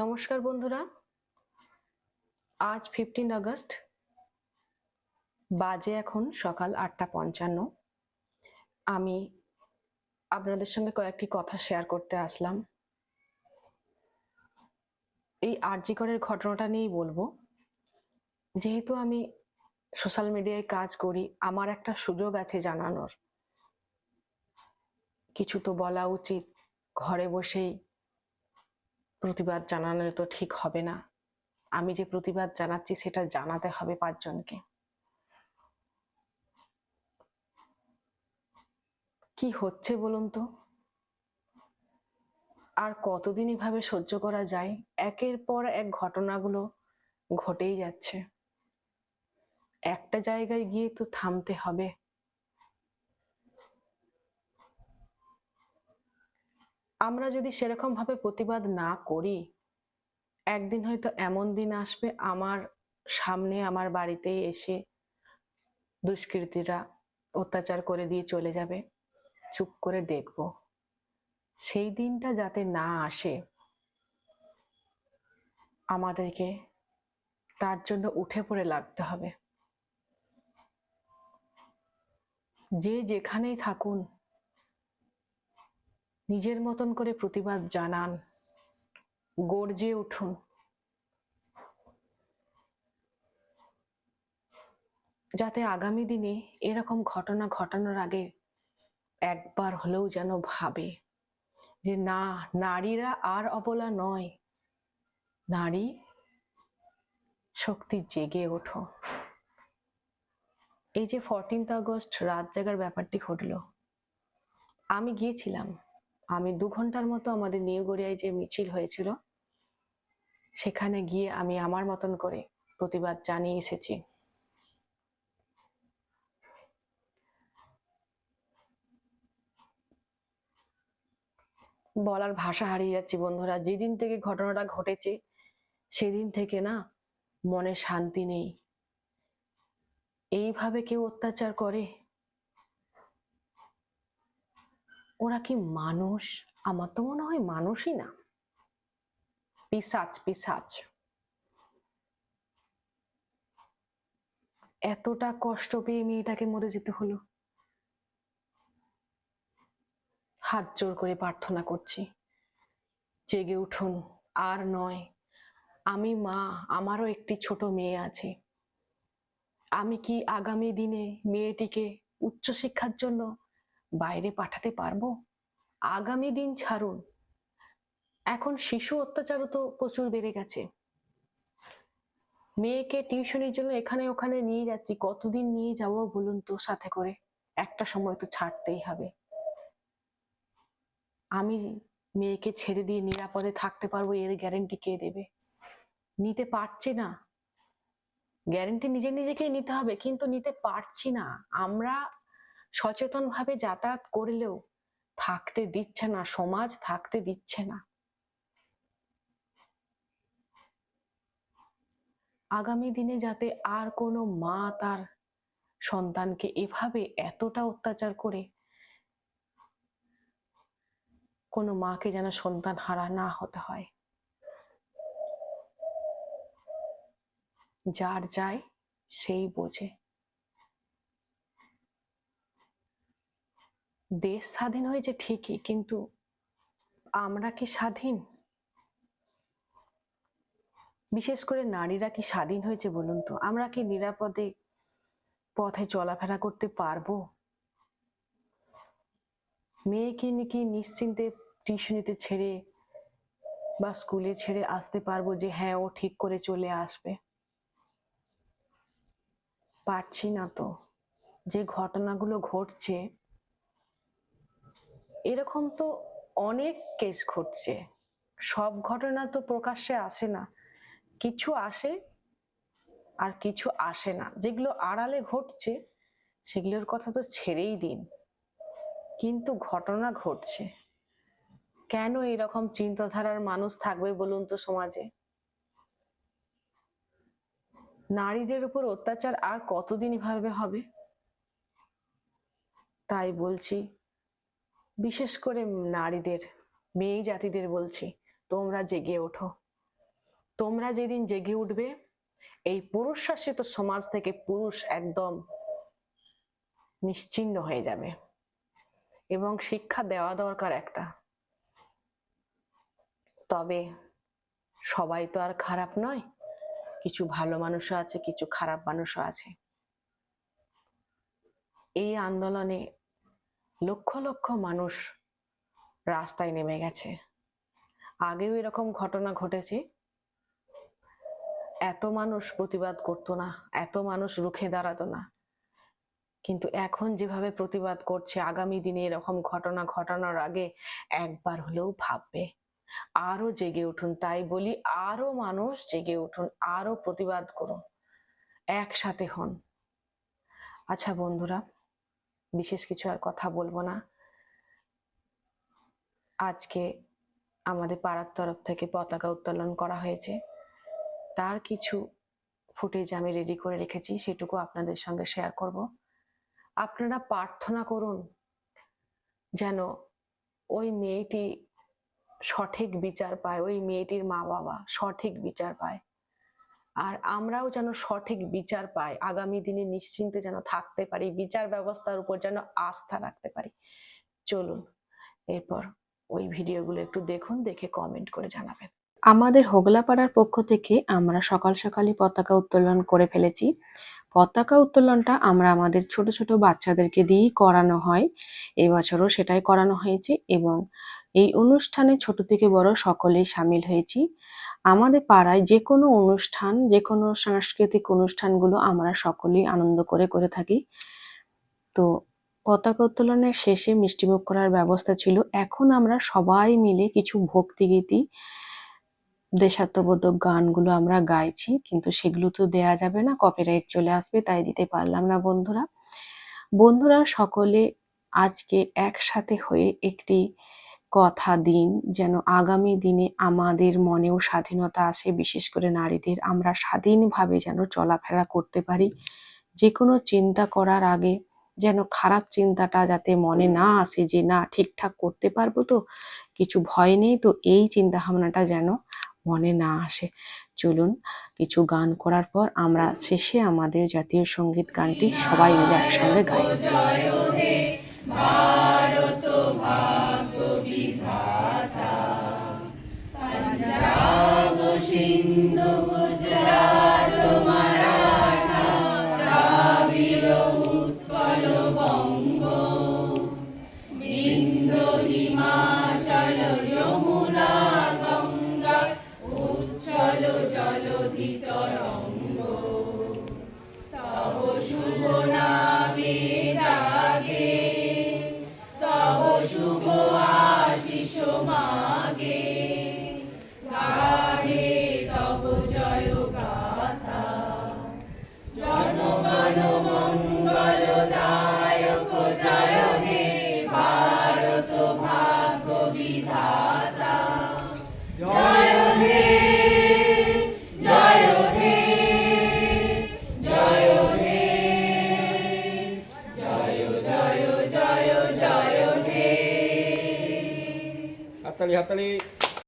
নমস্কার বন্ধুরা। আজ ফিফটিন আগস্ট, বাজে এখন সকাল আটটা পঞ্চান্ন। আমি আপনাদের সঙ্গে কয়েকটি কথা শেয়ার করতে আসলাম। এই আরজিকরের ঘটনাটা নিয়েই বলব। যেহেতু আমি সোশ্যাল মিডিয়ায় কাজ করি, আমার একটা সুযোগ আছে জানানোর। কিছু তো বলা উচিত, ঘরে বসেই প্রতিবাদ জানানো তো ঠিক হবে না। আমি যে প্রতিবাদ জানাচ্ছি, সেটা জানাতে হবে পাঁচজনকে। কি হচ্ছে বলুন তো? আর কতদিন এভাবে সহ্য করা যায়? একের পর এক ঘটনাগুলো ঘটেই যাচ্ছে। একটা জায়গায় গিয়ে তো থামতে হবে। আমরা যদি সেরকম ভাবে প্রতিবাদ না করি, একদিন হয়তো এমন দিন আসবে আমার সামনে আমার বাড়িতে এসে দুষ্কৃতীরা অত্যাচার করে দিয়ে চলে যাবে। চুপ করে দেখব। সেই দিনটা যাতে না আসে, আমাদেরকে তার জন্য উঠে পড়ে লাগতে হবে। যে যেখানেই থাকুন নিজের মতন করে প্রতিবাদ জানান। গর্জে উঠুন। যাতে আগামী দিনে এরকম ঘটনা ঘটানোর আগে একবার হলেও যেন ভাবে যে না, নারীরা আর অবলা নয়। নারী শক্তি জেগে ওঠো। এই যে ফোরটিন্থ আগস্ট রাত জাগার ব্যাপারটি ঘটলো, আমি গিয়েছিলাম। আমি দু ঘণ্টার মতো আমাদের নিউ গড়িয়ায় যে মিছিল হয়েছিল, সেখানে গিয়ে আমি আমার মতন করে প্রতিবাদ জানিয়ে এসেছি। বলার ভাষা হারিয়ে যাচ্ছি বন্ধুরা। যেদিন থেকে ঘটনাটা ঘটেছে, সেদিন থেকে না মনে শান্তি নেই। এইভাবে কেউ অত্যাচার করে ওরা কি মানুষ? আমার তো মনে হয় মানুষই না। পিসাচ পিসাচ। এতটা কষ্ট পেয়ে মেয়েটাকে মরে যেতে হলো। হাত জোর করে প্রার্থনা করছি। জেগে উঠুন, আর নয়, আমি মা, আমারও একটি ছোট মেয়ে আছে। আমি কি আগামী দিনে মেয়েটিকে উচ্চশিক্ষার জন্য বাইরে পাঠাতে পারব? আগামী দিন ছাড়ুন। এখন শিশু অত্যাচারও তো প্রচুর বেড়ে গেছে। মেয়েকে টিউশনের জন্য এখানে ওখানে নিয়ে যাচ্ছি। কতদিন নিয়ে যাব বলুন তো সাথে করে? একটা সময় তো ছাড়তেই হবে। আমি মেয়েকে ছেড়ে দিয়ে নিরাপদে থাকতে পারব, এর গ্যারেন্টি কে দেবে? নিতে পারছি না। গ্যারেন্টি নিজে নিজেকেই নিতে হবে, কিন্তু নিতে পারছি না। আমরা সচেতন ভাবে যাতায়াত করলেও থাকতে দিচ্ছে না, সমাজ থাকতে দিচ্ছে না। আগামী দিনে যাতে আর কোনো মা তার সন্তানকে এভাবে এতটা অত্যাচার করে কোনো মাকে যেন সন্তান হারা না হতে হয়। যার যায় সেই বোঝে। দেশ স্বাধীন হয়েছে ঠিকই, কিন্তু আমরা কি স্বাধীন? বিশেষ করে নারীরা কি স্বাধীন হয়েছে বলুন তো? আমরা কি নিরাপদে পথে চলাফেরা করতে পারব? মেয়েকে নাকি নিশ্চিন্তে টিউশনিতে ছেড়ে বা স্কুলে ছেড়ে আসতে পারব যে হ্যাঁ ও ঠিক করে চলে আসবে। পারছি না তো। যে ঘটনাগুলো ঘটছে এরকম তো অনেক কেস ঘটছে। সব ঘটনা তো প্রকাশ্যে আসে না। কিছু আসে আর কিছু আসে না। যেগুলো আড়ালে ঘটছে, সেগুলোর কথা তো ছেড়েই দিন। কিন্তু ঘটনা ঘটছে। কেন এরকম চিন্তাধারার মানুষ থাকবে বলুন তো সমাজে? নারীদের উপর অত্যাচার আর কতদিন এভাবে হবে? তাই বলছি বিশেষ করে নারীদের, মেয়ে জাতিদের বলছি, তোমরা জেগে ওঠো। তোমরা যেদিন জেগে উঠবে, এই পুরুষ শাসিত সমাজ থেকে পুরুষ একদম নিশ্চিহ্ন হয়ে যাবে। এবং শিক্ষা দেওয়া দরকার একটা। তবে সবাই তো আর খারাপ নয়, কিছু ভালো মানুষও আছে, কিছু খারাপ মানুষও আছে। এই আন্দোলনে লক্ষ লক্ষ মানুষ রাস্তায় নেমে গেছে। আগেও এরকম ঘটনা ঘটেছে। এত মানুষ প্রতিবাদ করতো না, এত মানুষ রুখে দাঁড়াতো না। কিন্তু এখন যেভাবে প্রতিবাদ করছে, আগামী দিনে এরকম ঘটনা ঘটানোর আগে একবার হলেও ভাববে। আরও জেগে উঠুন, তাই বলি আরও মানুষ জেগে উঠুন, আরও প্রতিবাদ করুন, একসাথে হন। আচ্ছা বন্ধুরা বিশেষ কিছু আর কথা বলব না। আজকে আমাদের পাড়ার তরফ থেকে পতাকা উত্তোলন করা হয়েছে। তার কিছু ফুটেজ আমি রেডি করে রেখেছি, সেটুকু আপনাদের সঙ্গে শেয়ার করব। আপনারা প্রার্থনা করুন যেন ওই মেয়েটি সঠিক বিচার পায়, ওই মেয়েটির মা বাবা সঠিক বিচার পায়। আর আমরাও যেন সঠিক বিচার পাই। আগামী দিনে নিশ্চিন্তে যেন থাকতে পারি, বিচার ব্যবস্থার উপর যেন আস্থা রাখতে পারি। চলুন, এরপর ওই ভিডিওগুলো একটু দেখুন, দেখে কমেন্ট করে জানাবেন। আমাদের হোগলাপাড়ার পক্ষ থেকে আমরা সকাল সকালই পতাকা উত্তোলন করে ফেলেছি। পতাকা উত্তোলনটা আমরা আমাদের ছোট ছোট বাচ্চাদেরকে দিয়েই করানো হয়। এবছরও সেটাই করানো হয়েছে এবং এই অনুষ্ঠানে ছোট থেকে বড় সকলেই সামিল হয়েছি। আমাদের পাড়ায় যে কোনো অনুষ্ঠান, যে কোনো সাংস্কৃতিক অনুষ্ঠানগুলো আমরা সকলেই আনন্দ করে করে থাকি। তো পতাকা উত্তোলনের শেষে মিষ্টিমুখ করার ব্যবস্থা ছিল। এখন আমরা সবাই মিলে কিছু ভক্তিগীতি, দেশাত্মবোধক গানগুলো আমরা গাইছি, কিন্তু সেগুলো তো দেয়া যাবে না কপিরাইট চলে আসবে, তাই দিতে পারলাম না বন্ধুরা। বন্ধুরা সকলে আজকে একসাথে হয়ে একটি কথা দিন, যেন আগামী দিনে আমাদের মনেও স্বাধীনতা আসে। বিশেষ করে নারীদের আমরা স্বাধীনভাবে যেন চলাফেরা করতে পারি। যে কোনো চিন্তা করার আগে যেন খারাপ চিন্তাটা যাতে মনে না আসে যে, না, ঠিকঠাক করতে পারব তো? কিছু ভয় নেই তো এই চিন্তা ভাবনাটা যেন মনে না আসে। চলুন, কিছু গান করার পর আমরা শেষে আমাদের জাতীয় সংগীত গানটি সবাই মিলে একসঙ্গে গাই। ਹੱਥ ਵਾਲੇ